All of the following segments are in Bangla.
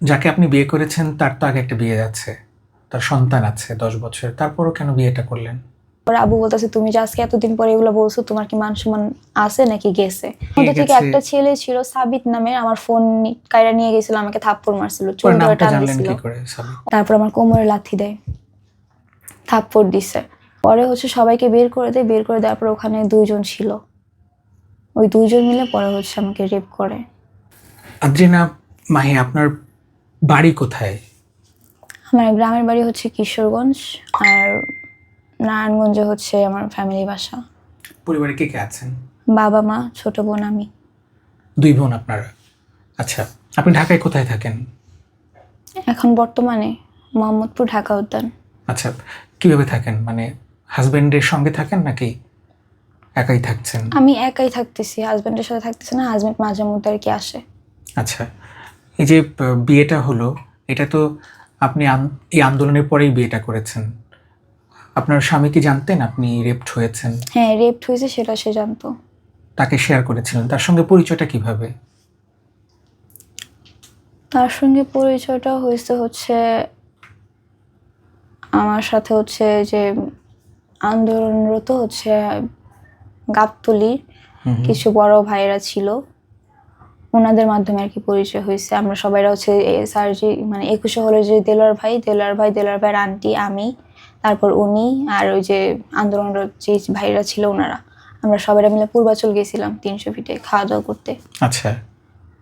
যাকে আপনি বিয়ে করেছেন তার তো আগে একটা বিয়ে আছে। তার সন্তান আছে দশ বছর তারপরও কেন বিয়েটা করলেন? পরে আবু বলতেছে তুমি যে আজকে এতদিন পরে এগুলো বলছো তোমার কি মান সম্মান আছে নাকি গেছে? ওদের থেকে একটা ছেলে ছিল সাবিত নামে আমার ফোন কাইরা নিয়ে গেছিল আমাকে থাপ্পড় মারছিল চুল ধরে টান দিছিল কি করে সাবি তারপর আমার কোমরে লাথি দেয় থাপ্পড় দিছে। পরে হচ্ছে সবাইকে বের করে দেয় বের করে দেওয়ার পর ওখানে দুইজন ছিল। ওই দুইজন মিলে পরে হচ্ছে আমাকে রেপ করে। আদ্রিনা মাহি আপনার বাড়ি কোথায়? আমার গ্রামের বাড়ি হচ্ছে কিশোরগঞ্জ আর নারায়ণগঞ্জে হচ্ছে আমার ফ্যামিলি বাসা। পরিবারে কে কে আছেন? বাবা মা ছোট বোন আমি। দুই বোন আপনারা। আচ্ছা আপনি ঢাকায় কোথায় থাকেন? এখন বর্তমানে মোহাম্মদপুর ঢাকা উদ্যান। আচ্ছা কীভাবে থাকেন? মানে হাজবেন্ডের সঙ্গে থাকেন নাকি একাই থাকছেন? আমি একাই থাকতেছি হাজব্যান্ডের সাথে থাকতেছি না হাজব্যান্ড মাঝে মধ্যে আর কি আসে। আচ্ছা এই যে বিয়েটা হলো এটা তো আপনি এই আন্দোলনের পরেই বিয়েটা করেছেন। আপনার স্বামী কি জানতেন আপনি রেপড হয়েছেন? হ্যাঁ রেপ হয়েছে সেটা সে জানতো। তাকে শেয়ার করেছিলেন। তার সঙ্গে পরিচয়টা কীভাবে? তার সঙ্গে পরিচয়টা হয়েছে হচ্ছে আমার সাথে হচ্ছে যে আন্দোলনরত হচ্ছে হুম। কিছু বড় ভাইয়েরা ছিল। ওনাদের মাধ্যমে আর কি পরিচয় হয়েছে। আমরা সবাইরা হচ্ছে সার্জি মানে একুশে হলে যে দেলার ভাই দেলার ভাই দেলার ভাইয়ের আন্টি আমি তারপর উনি আর ওই যে আন্দোলনরত যে ভাইরা ছিল ওনারা। আমরা সবাইরা মিলে পূর্বাচল গেছিলাম তিনশো ফিটে খাওয়া দাওয়া করতে। আচ্ছা।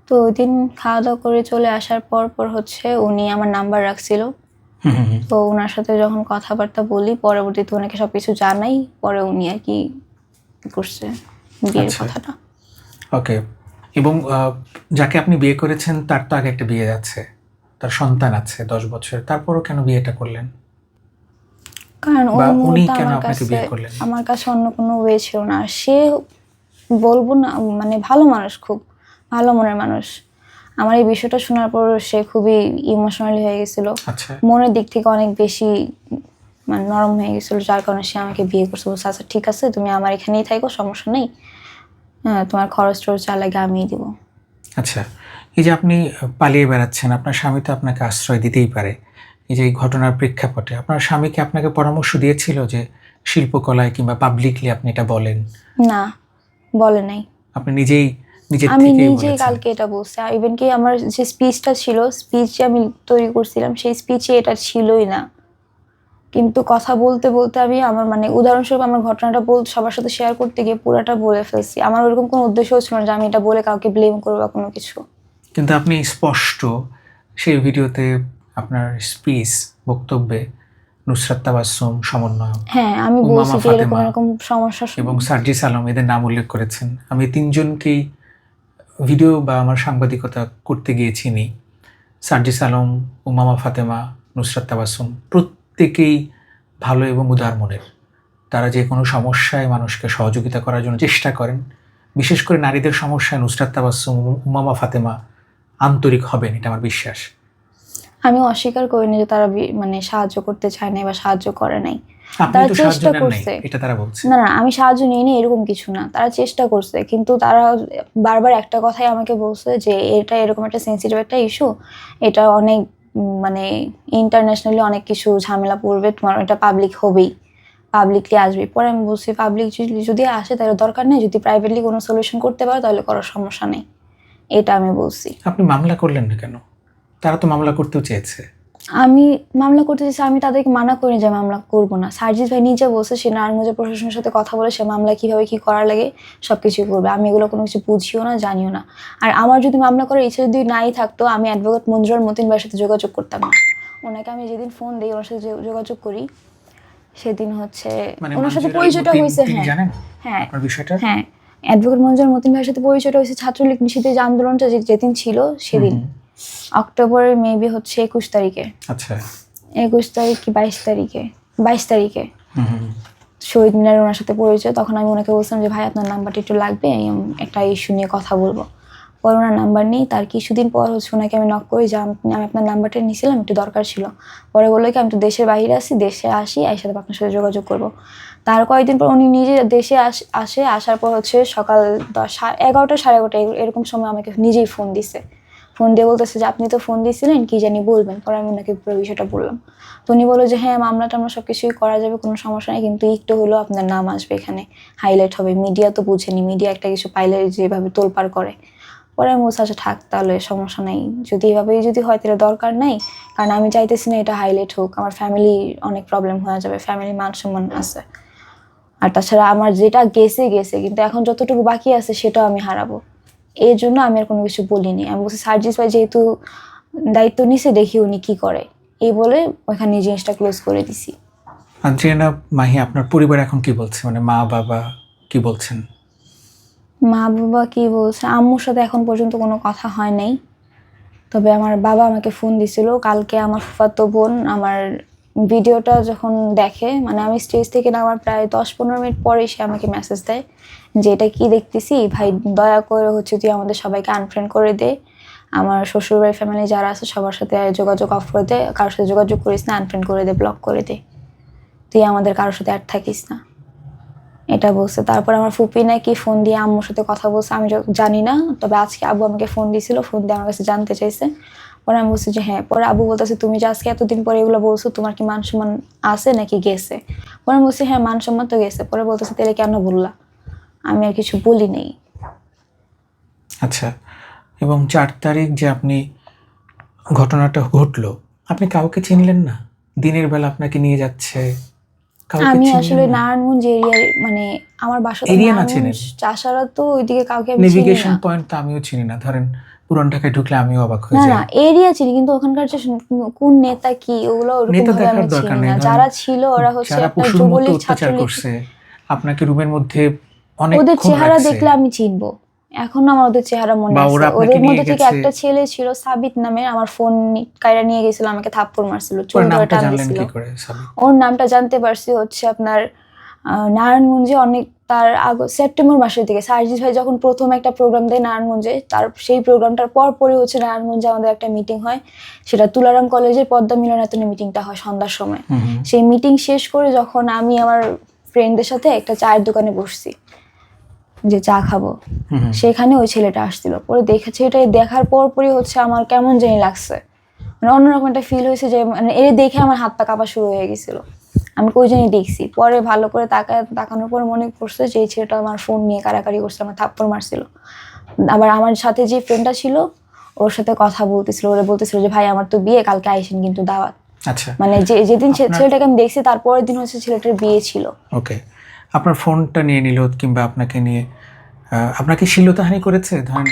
তো ওই দিন খাওয়া দাওয়া করে চলে আসার পর পর হচ্ছে উনি আমার নাম্বার রাখছিল। তো ওনার সাথে যখন কথাবার্তা বলি পরবর্তীতে ওনাকে সব কিছু জানাই পরে উনি আর কি করছে বিয়ের আচ্ছা। কথাটা। ওকে। এবং যাকে আপনি বিয়ে করেছেন তার তো আগে একটা বিয়ে আছে। তার সন্তান আছে দশ বছর তারপরও কেন বিয়েটা করলেন? কারণ উনি কেন আপনাকে বিয়ে করলেন? আমার কাছে অন্য কোনো ওয়ে ছিল না। সে বলব না মানে ভালো মানুষ খুব ভালো মনের মানুষ। আমার এই বিষয়টা শোনার পর সে খুবই ইমোশনালি হয়ে গেছিল। আচ্ছা। মনের দিক থেকে অনেক বেশি মানে নরম হয়ে গেছিল যার কারণে সে আমাকে বিয়ে করছে। বলছে আচ্ছা ঠিক আছে তুমি আমার এখানেই থাকো সমস্যা নেই। তোমার খরচ টরচ যা লাগে আমিই দিব। আচ্ছা এই যে আপনি পালিয়ে বেড়াচ্ছেন আপনার স্বামী তো আপনাকে আশ্রয় দিতেই পারে। এই যে এই ঘটনার প্রেক্ষাপটে আপনার স্বামীকে আপনাকে পরামর্শ দিয়েছিল যে শিল্পকলায় কিংবা পাবলিকলি আপনি এটা বলেন? না বলে নাই। আপনি নিজেই আমি নিজেই কালকে এটা বলছি। ইভেন কি আমার যে স্পিচটা ছিল স্পিচ আমি তৈরি করছিলাম সেই স্পিচে এটা ছিলই না। কিন্তু কথা বলতে বলতে আমি আমার মানে উদাহরণস্বরূপ আমার ঘটনাটা বল সবার সাথে শেয়ার করতে গিয়ে পুরাটা বলে ফেলছি। আমার ওরকম কোনো উদ্দেশ্য ছিল না যে আমি এটা বলে কাউকে ব্লেম করব বা কোনো কিছু। কিন্তু আপনি স্পষ্ট সেই ভিডিওতে আপনার স্পিচ বক্তব্যে নুসরাত তাবাসসুম সমন্বয়ক হ্যাঁ আমি বলছি যে এরকম এরকম সমস্যা এবং সার্জিস আলম এদের নাম উল্লেখ করেছেন। আমি তিনজনকেই ভিডিও বা আমার সাংবাদিকতা করতে গিয়েছিনি সার্জিস আলম উমামা ফাতেমা নুসরাত তাবাসুম প্রত্যেকেই ভালো এবং উদার মনের। তারা যে কোনো সমস্যায় মানুষকে সহযোগিতা করার জন্য চেষ্টা করেন। বিশেষ করে নারীদের সমস্যায় নুসরাত তাবাসুম উমামা ফাতেমা আন্তরিক হবেন এটা আমার বিশ্বাস। আমি অস্বীকার করিনি যে তারা মানে সাহায্য করতে চায় নাই বা সাহায্য করে নাই। তারা চেষ্টা করছে। এটা তারা বলছে। না না আমি সাহায্য নিইনি এরকম কিছু না। তারা চেষ্টা করছে কিন্তু তারা বারবার একটা কথাই আমাকে বলছে যে এটা এরকম একটা সেন্সিটিভ একটা ইস্যু এটা অনেক মানে ইন্টারন্যাশনালি অনেক কিছু ঝামেলা পড়বে, তোমার এটা পাবলিক হবেই পাবলিকলি আসবে পরে আমি বলছি পাবলিক যদি আসে তাহলে দরকার নেই, যদি প্রাইভেটলি কোনো সলিউশন করতে পারো তাহলে করার সমস্যা নেই। এটা আমি বলছি। আপনি মামলা করলেন না কেন? তারা তো মামলা করতেও চেয়েছে। আমি মামলা করতে চাইছি আমি তাদেরকে মানা করি যে মামলা করব না। সার্জিস ভাই নিজে বলছে সে নারায়ণগঞ্জের প্রশাসনের সাথে কথা বলে সে মামলা কীভাবে কি করা লাগে সব কিছু করবে। আমি এগুলো কোনো কিছু বুঝিও না জানিও না। আর আমার যদি মামলা করার ইচ্ছা যদি নাই থাকতো আমি অ্যাডভোকেট মঞ্জুর মতিন ভাইয়ের সাথে যোগাযোগ করতাম না। ওনাকে আমি যেদিন ফোন দিই ওনার সাথে যোগাযোগ করি সেদিন হচ্ছে মানে ওনার সাথে পরিচয়টা হয়েছে হ্যাঁ। হ্যাঁ। বিষয়টা? হ্যাঁ। অ্যাডভোকেট মঞ্জুর মতিন ভাইয়ের সাথে পরিচয়টা হয়েছে ছাত্রলীগ নিষিদ্ধ যে আন্দোলনটা যেদিন ছিল সেদিন। অক্টোবরের মেবি হচ্ছে একুশ তারিখে। আচ্ছা। একুশ তারিখ কি বাইশ তারিখে? বাইশ তারিখে। শহীদ মিনারের ওনার সাথে পরিচয় তখন আমি ওনাকে বলছিলাম যে ভাই আপনার নাম্বারটা একটু লাগবে একটা ইস্যু নিয়ে কথা বলব। পরে ওনার নাম্বার নেই তার কিছুদিন পর হচ্ছে ওনাকে আমি নক করি যে আমি আপনার নাম্বারটা নিয়েছিলাম একটু দরকার ছিল। পরে বলল কি আমি তো দেশের বাইরে আসি দেশে আসি এর সাথে আপনার সাথে যোগাযোগ করব। তার কয়েকদিন পর উনি নিজে দেশে আস- আসে আসার পর হচ্ছে সকাল দশ এগারোটা সাড়ে এগারোটা এরকম সময় আমাকে নিজেই ফোন দিছে। ফোন দিয়ে বলতেছে যে, আপনি তো ফোন দিয়েছিলেন, কি জানি বলবেন। পরে আমি ওনাকে পুরো বিষয়টা বললাম। তো উনি বলল যে হ্যাঁ মামলা টামলা সব কিছুই করা যাবে, কোনো সমস্যা নেই, কিন্তু একটু হলেও আপনার নাম আসবে এখানে। হাইলাইট হবে। মিডিয়া তো বুঝেনি। মিডিয়া একটা কিছু পাইলে যেভাবে তোলপাড় করে। পরে আমি বলছি আচ্ছা থাক, তাহলে সমস্যা নেই। যদি এভাবেই যদি হয়, তাহলে দরকার নেই। কারণ আমি চাইতেছি না এটা হাইলাইট হোক। আমার ফ্যামিলি অনেক প্রবলেম হয়ে যাবে। ফ্যামিলি মান সম্মান আছে। আর তাছাড়া আমার যেটা গেছে গেছে। কিন্তু এখন যতটুকু বাকি আছে, সেটাও আমি হারাবো। এই জন্য আমি আর কোনো কিছু বলিনি। আমি বলছি সার্জিস ভাই যেহেতু দায়িত্ব নিছে দেখি উনি কি করে। এই বলে ওখানে জিনিসটা ক্লোজ করে দিছি। আদ্রিয়ানা মাহি আপনার পরিবার এখন কি বলছে? মানে মা বাবা কি বলছেন? মা বাবা কি বলছে? আম্মুর সাথে এখন পর্যন্ত কোনো কথা হয় নাই। তবে আমার বাবা আমাকে ফোন দিছিল কালকে আমার ফুফাতো বোন আমার ভিডিওটা যখন দেখে মানে আমি স্টেজ থেকে নামার প্রায় দশ পনেরো মিনিট পরে সে আমাকে মেসেজ দেয় যে, এটা কি দেখতেছি? ভাই, দয়া করে হচ্ছে তুই আমাদের সবাইকে আনফ্রেন্ড করে দে। আমার শ্বশুরবাড়ির ফ্যামিলি যারা আছে, সবার সাথে যোগাযোগ অফ করে দে। কারোর সাথে যোগাযোগ করিস না আনফ্রেন্ড করে দে ব্লক করে দে। তুই আমাদের কারোর সাথে অ্যাড থাকিস না। এটা বলছে। তারপর আমার ফুপি নাকি ফোন দিয়ে আম্মুর সাথে কথা বলছে, আমি জানি না। তবে আজকে আব্বু আমাকে ফোন দিয়েছিল ফোন দিয়ে আমার কাছে জানতে চাইছে। পরে আমি বলছি যে হ্যাঁ। পরে আব্বু বলতেছে তুমি যে আজকে এতদিন পরে এগুলো বলছো তোমার কি মান সম্মান আছে নাকি গেছে? পরে আমি বলছি হ্যাঁ মান সম্মান তো গেছে। পরে বলতেছে তাহলে কেন বললা? আমি আর কিছু বলি নেই। আচ্ছা এবং চার তারিখ যে আপনি ঘটনাটা ঘটলো আপনি কাউকে চিনলেন না? দিনের বেলা আপনাকে নিয়ে যাচ্ছে আমি আসলে? নারায়ণগঞ্জ এরিয়ার মানে আমার বাসা Area না নারায়ণগঞ্জ, চাষারা তো ওইদিকে কাউকে নেভিগেশন পয়েন্ট তো আমিও চিনি না। ধরেন পুরান ঢাকায় ঢুকলে আমিও অবাক হয়ে যাই না এরিয়া চিনি কিন্তু ওখানকার যে কোন নেতা কি ওগুলো ওরকম দেখার দরকার নেই, যারা ছিল ওরা হচ্ছে যুবলীগ ছাত্রলীগ। আপনাকে রুমের মধ্যে অনেক ওদের চেহারা দেখলে আমি চিনবো। এখন আমার ওদের চেহারা মনে আছে। ওদের মধ্যে থেকে একটা ছেলে ছিল সাবিত নামে আমার ফোন কাইরা নিয়ে গেছিল আমাকে থাপ্পড় মারছিল চুল ধরে নামটা টান জানলেন দিছিল কি করে সাবিত? ওর নামটা জানতে পারছি হচ্ছে আপনার নারায়ণগঞ্জে অনেক তার আগ সেপ্টেম্বর মাসের দিকে সার্জিস ভাই যখন প্রথম একটা প্রোগ্রাম দেয় নারায়ণগঞ্জে তার সেই প্রোগ্রামটার পর পরই হচ্ছে নারায়ণগঞ্জে আমাদের একটা মিটিং হয়। সেটা তুলারাম কলেজের পদ্মা মিলনায়তনে মিটিংটা হয় সন্ধ্যার সময়। সেই মিটিং শেষ করে যখন আমি আমার ফ্রেন্ডদের সাথে একটা চায়ের দোকানে বসছি যে চা খাব। সেখানে ওই ছেলেটা আসছিল। পরে দেখেছে এটা দেখার পর পরই হচ্ছে আমার কেমন জানি লাগছে। মানে অন্যরকম একটা ফিল হয়েছে যে মানে এ দেখে আমার হাত পা কাঁপা শুরু হয়ে গেছিল। আমি কই জানি দেখছি। পরে ভালো করে তাকায় তাকানোর পর মনে পড়ছে যে এই ছেলেটা আমার ফোন নিয়ে কারাকারি করছে আমার থাপ্পড় মারছিল। আবার আমার সাথে যে ফ্রেন্ডটা ছিল ওর সাথে কথা বলতেছিল ওরা বলতেছিল যে ভাই আমার তো বিয়ে কালকে আইসেন কিন্তু দাওয়াত। আচ্ছা। মানে যে যেদিন ছেলেটাকে আমি দেখছি তারপরের দিন হচ্ছে ছেলেটার বিয়ে ছিল। ওকে আপনার ফোনটা নিয়ে নিল কিংবা আপনাকে নিয়ে আপনাকে শিলতাহানি করেছে? ধরেন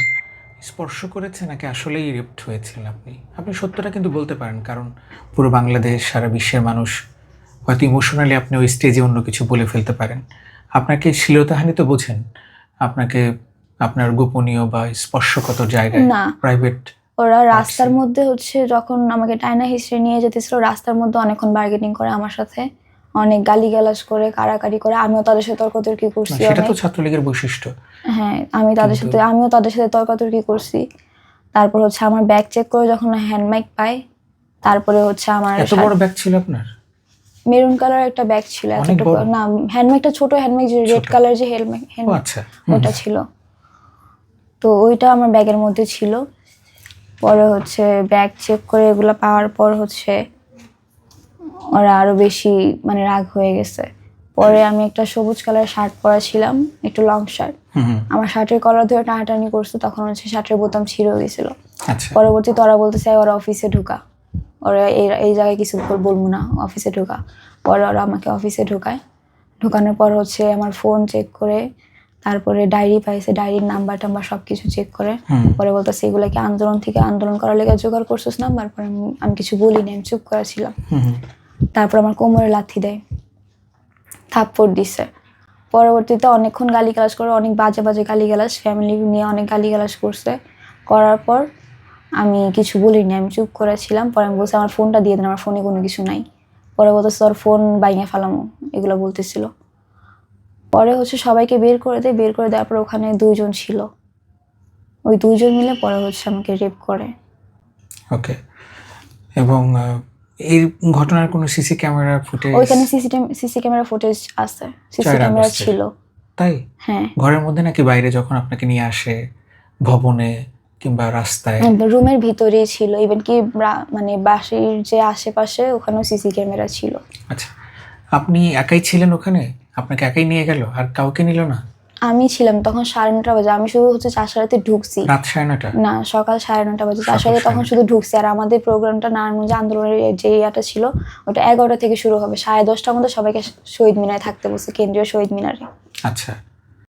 স্পর্শ করেছে নাকি আসলেই রেপ্ট হয়েছিলেন আপনি? আপনি সত্যটা কিন্তু বলতে পারেন কারণ পুরো বাংলাদেশ সারা বিশ্বের মানুষ হয়তো ইমোশনালি আপনি ওই স্টেজে অন্য কিছু বলে ফেলতে পারেন। আপনাকে শিলতাহানি তো বোঝেন। আপনাকে আপনার গোপনীয় বা স্পর্শগত জায়গায় না। প্রাইভেট ওরা রাস্তার মধ্যে হচ্ছে যখন আমাকে টাইনা হিস্ট্রি নিয়ে যেতেছিল রাস্তার মধ্যে অনেকক্ষণ বার্গেনিং করে আমার সাথে। অনেক গালিগালাজ করে কারাকারি করে। আমিও তাদের সাথে তর্কতর্কি করছি সেটা তো ছাত্রলীগের বৈশিষ্ট্য। হ্যাঁ আমি তাদের সাথে আমিও তাদের সাথে তর্কাতর্কি করছি। তারপর হচ্ছে আমার ব্যাগ চেক করে যখন হ্যান্ডমাইক পাই তারপরে হচ্ছে আমার এত বড় ব্যাগ ছিল আপনার? মেরুন কালার একটা ব্যাগ ছিল এতটুকু? না হ্যান্ডমাইকটা ছোট হ্যান্ডমাইক যে রেড কালার যে হেলমেট আচ্ছা ওটা ছিল। তো ওইটা আমার ব্যাগের মধ্যে ছিল। পরে হচ্ছে ব্যাগ চেক করে এগুলো পাওয়ার পর হচ্ছে ওরা আরও বেশি মানে রাগ হয়ে গেছে। পরে আমি একটা সবুজ কালার শার্ট পরা ছিলাম একটু লং শার্ট আমার শার্টের কলার ধরে টানাটানি করছে তখন হচ্ছে শার্টের বোতাম ছিঁড়ে গেছিল। আচ্ছা। পরবর্তীতে ওরা বলতেছে ওরা অফিসে ঢুকা। ওরা এই এই জায়গায় কিছু বল- বলব না অফিসে ঢুকা। পরে ওরা আমাকে অফিসে ঢুকায়। ঢুকানোর পর হচ্ছে আমার ফোন চেক করে তারপরে ডায়েরি পাইছে ডায়েরির নাম্বার টাম্বার সব কিছু চেক করে পরে বলতেছে এগুলো কি আন্দোলন থেকে আন্দোলন করার লেগে জোগাড় করছিস নাম্বার পরে আমি- কিছু বলিনি আমি চুপ করা ছিলাম। তারপর আমার কোমরে লাথি দেয়। থাপ্পড় দিছে। পরবর্তীতে অনেকক্ষণ গালিগালাজ করে অনেক বাজে বাজে গালি গালিগালাজ ফ্যামিলি নিয়ে অনেক গালিগালাজ করছে। করার পর আমি কিছু বলিনি আমি চুপ করেছিলাম পরে আমি বলছি আমার ফোনটা দিয়ে দেন আমার ফোনে কোনো কিছু নাই। পরে বলতেছে তোর ফোন বাইঙে ফেলামো। এগুলো বলতেছিল। পরে হচ্ছে সবাইকে বের করে দেয় বের করে দেওয়ার পর ওখানে দুইজন ছিল। ওই দুইজন মিলে পরে হচ্ছে আমাকে রেপ করে। ওকে এবং এই ঘটনার কোনো সিসি ক্যামেরা ফুটেজ ওইখানে সিসি ক্যামেরা ফুটেজ আছে। সিসি ক্যামেরা ছিল। তাই? হ্যাঁ। ঘরের মধ্যে নাকি বাইরে যখন আপনাকে নিয়ে আসে ভবনে কিংবা রাস্তায়। রুমের ভিতরেই ছিল। ইভেন কি মানে বাসির যে আশেপাশে ওখানেও সিসি ক্যামেরা ছিল। আচ্ছা আপনি একাই ছিলেন ওখানে? আপনাকে একাই নিয়ে গেল? আর কাউকে নিল না? আমি ছিলাম তখন সাড়ে নটা বাজে। আমি শুধু হচ্ছে চাষারাতে ঢুকছি। রাত সাড়ে নটা? না সকাল সাড়ে নটা বাজে। সাড়ে তখন শুধু ঢুকছি। আর আমাদের প্রোগ্রামটা নারায়ণগঞ্জ আন্দোলনের যে ইয়াটা ছিল ওটা এগারোটা থেকে শুরু হবে। সাড়ে দশটার মধ্যে সবাইকে শহীদ মিনারে থাকতে বলছে কেন্দ্রীয় শহীদ মিনারে। আচ্ছা।